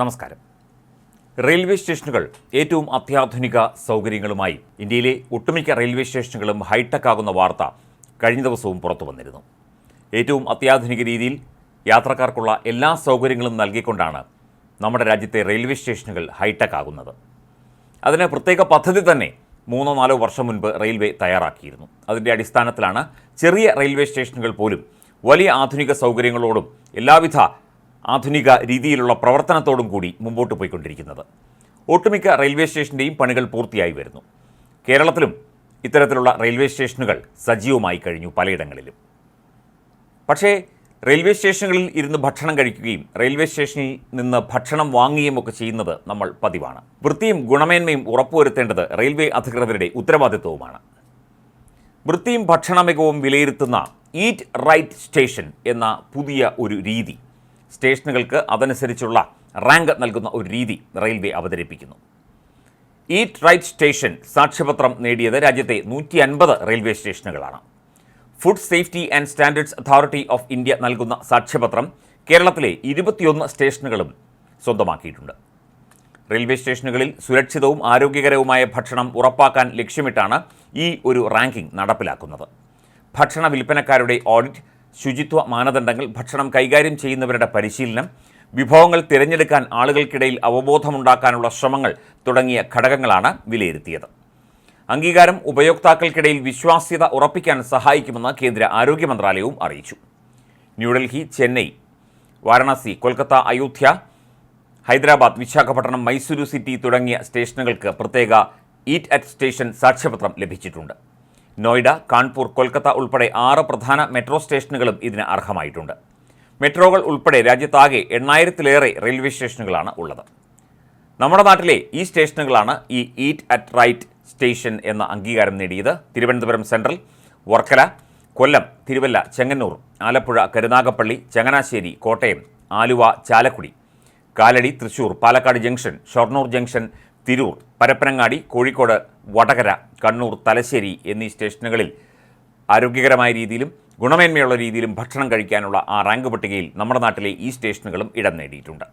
നമസ്കാരം. റെയിൽവേ സ്റ്റേഷനുകൾ ഏറ്റവും അത്യാധുനിക സൗകര്യങ്ങളുമായി ഇന്ത്യയിലെ ഒട്ടുമിക്ക റെയിൽവേ സ്റ്റേഷനുകളും ഹൈടെക് ആകുന്ന വാർത്ത കഴിഞ്ഞ ദിവസവും പുറത്തു വന്നിരുന്നു. ഏറ്റവും അത്യാധുനിക രീതിയിൽ യാത്രക്കാർക്കുള്ള എല്ലാ സൗകര്യങ്ങളും നൽകിക്കൊണ്ടാണ് നമ്മുടെ രാജ്യത്തെ റെയിൽവേ സ്റ്റേഷനുകൾ ഹൈടെക് ആകുന്നത്. അതിന് പ്രത്യേക പദ്ധതി തന്നെ മൂന്നോ നാലോ വർഷം മുൻപ് റെയിൽവേ തയ്യാറാക്കിയിരുന്നു. അതിന്റെ അടിസ്ഥാനത്തിലാണ് ചെറിയ റെയിൽവേ സ്റ്റേഷനുകൾ പോലും വലിയ ആധുനിക സൗകര്യങ്ങളോടും എല്ലാവിധ ആധുനിക രീതിയിലുള്ള പ്രവർത്തനത്തോടും കൂടി മുമ്പോട്ട് പോയിക്കൊണ്ടിരിക്കുന്നത്. ഒട്ടുമിക്ക റെയിൽവേ സ്റ്റേഷന്റെയും പണികൾ പൂർത്തിയായി വരുന്നു. കേരളത്തിലും ഇത്തരത്തിലുള്ള റെയിൽവേ സ്റ്റേഷനുകൾ സജീവമായി കഴിഞ്ഞു പലയിടങ്ങളിലും. പക്ഷേ റെയിൽവേ സ്റ്റേഷനുകളിൽ ഇരുന്ന് ഭക്ഷണം കഴിക്കുകയും റെയിൽവേ സ്റ്റേഷനിൽ നിന്ന് ഭക്ഷണം വാങ്ങുകയും ഒക്കെ ചെയ്യുന്നത് നമ്മൾ പതിവാണ്. വൃത്തിയും ഗുണമേന്മയും ഉറപ്പുവരുത്തേണ്ടത് റെയിൽവേ അധികൃതരുടെ ഉത്തരവാദിത്വവുമാണ്. വൃത്തിയും ഭക്ഷണ മികവും വിലയിരുത്തുന്ന ഈറ്റ് റൈറ്റ് സ്റ്റേഷൻ എന്ന പുതിയ ഒരു രീതി സ്റ്റേഷനുകൾക്ക് അതനുസരിച്ചുള്ള റാങ്ക് നൽകുന്ന ഒരു രീതി റെയിൽവേ അവതരിപ്പിക്കുന്നു. ഈറ്റ് റൈറ്റ് സ്റ്റേഷൻ സാക്ഷ്യപത്രം നേടിയത് രാജ്യത്തെ നൂറ്റി അൻപത് railway സ്റ്റേഷനുകളാണ്. Food safety and standards authority of India നൽകുന്ന സാക്ഷ്യപത്രം കേരളത്തിലെ ഇരുപത്തിയൊന്ന് സ്റ്റേഷനുകളും സ്വന്തമാക്കിയിട്ടുണ്ട്. റെയിൽവേ സ്റ്റേഷനുകളിൽ സുരക്ഷിതവും ആരോഗ്യകരവുമായ ഭക്ഷണം ഉറപ്പാക്കാൻ ലക്ഷ്യമിട്ടാണ് ഈ ഒരു റാങ്കിംഗ് നടപ്പിലാക്കുന്നത്. ഭക്ഷണ വിൽപ്പനക്കാരുടെ ഓഡിറ്റ് ശുചിത്വ മാനദണ്ഡങ്ങൾ ഭക്ഷണം കൈകാര്യം ചെയ്യുന്നവരുടെ പരിശീലനം വിഭവങ്ങൾ തിരഞ്ഞെടുക്കാൻ ആളുകൾക്കിടയിൽ അവബോധമുണ്ടാക്കാനുള്ള ശ്രമങ്ങൾ തുടങ്ങിയ ഘടകങ്ങളാണ് വിലയിരുത്തിയത്. അംഗീകാരം ഉപയോക്താക്കൾക്കിടയിൽ വിശ്വാസ്യത ഉറപ്പിക്കാൻ സഹായിക്കുമെന്ന് കേന്ദ്ര ആരോഗ്യ മന്ത്രാലയവും അറിയിച്ചു. ന്യൂഡൽഹി ചെന്നൈ വാരണാസി കൊൽക്കത്ത അയോധ്യ ഹൈദരാബാദ് വിശാഖപട്ടണം മൈസൂരു സിറ്റി തുടങ്ങിയ സ്റ്റേഷനുകൾക്ക് പ്രത്യേക ഈറ്റ് അറ്റ് സ്റ്റേഷൻ സാക്ഷ്യപത്രം ലഭിച്ചിട്ടുണ്ട്. നോയിഡ കാൺപൂർ കൊൽക്കത്ത ഉൾപ്പെടെ ആറ് പ്രധാന മെട്രോ സ്റ്റേഷനുകളും ഇതിന് അർഹമായിട്ടുണ്ട്. മെട്രോകൾ ഉൾപ്പെടെ രാജ്യത്താകെ എണ്ണായിരത്തിലേറെ റെയിൽവേ സ്റ്റേഷനുകളാണ് ഉള്ളത്. നമ്മുടെ നാട്ടിലെ ഈ സ്റ്റേഷനുകളാണ് ഈ ഈറ്റ് അറ്റ് റൈറ്റ് സ്റ്റേഷൻ എന്ന അംഗീകാരം നേടിയത്. Thiruvananthapuram central Varkala Kollam Thiruvalla Chengannur Alappuzha Karunagappally Changanassery Kottayam Aluva Chalakudy Kalady Thrissur Palakkad junction Shoranur junction Tirur Parappanangadi Kozhikode Vadakara Kannur Thalassery എന്നീ സ്റ്റേഷനുകളിൽ ആരോഗ്യകരമായ രീതിയിലും ഗുണമേന്മയുള്ള രീതിയിലും ഭക്ഷണം കഴിക്കാനുള്ള ആ റാങ്ക് പട്ടികയിൽ നമ്മുടെ നാട്ടിലെ ഈ സ്റ്റേഷനുകളും ഇടം നേടിയിട്ടുണ്ട്.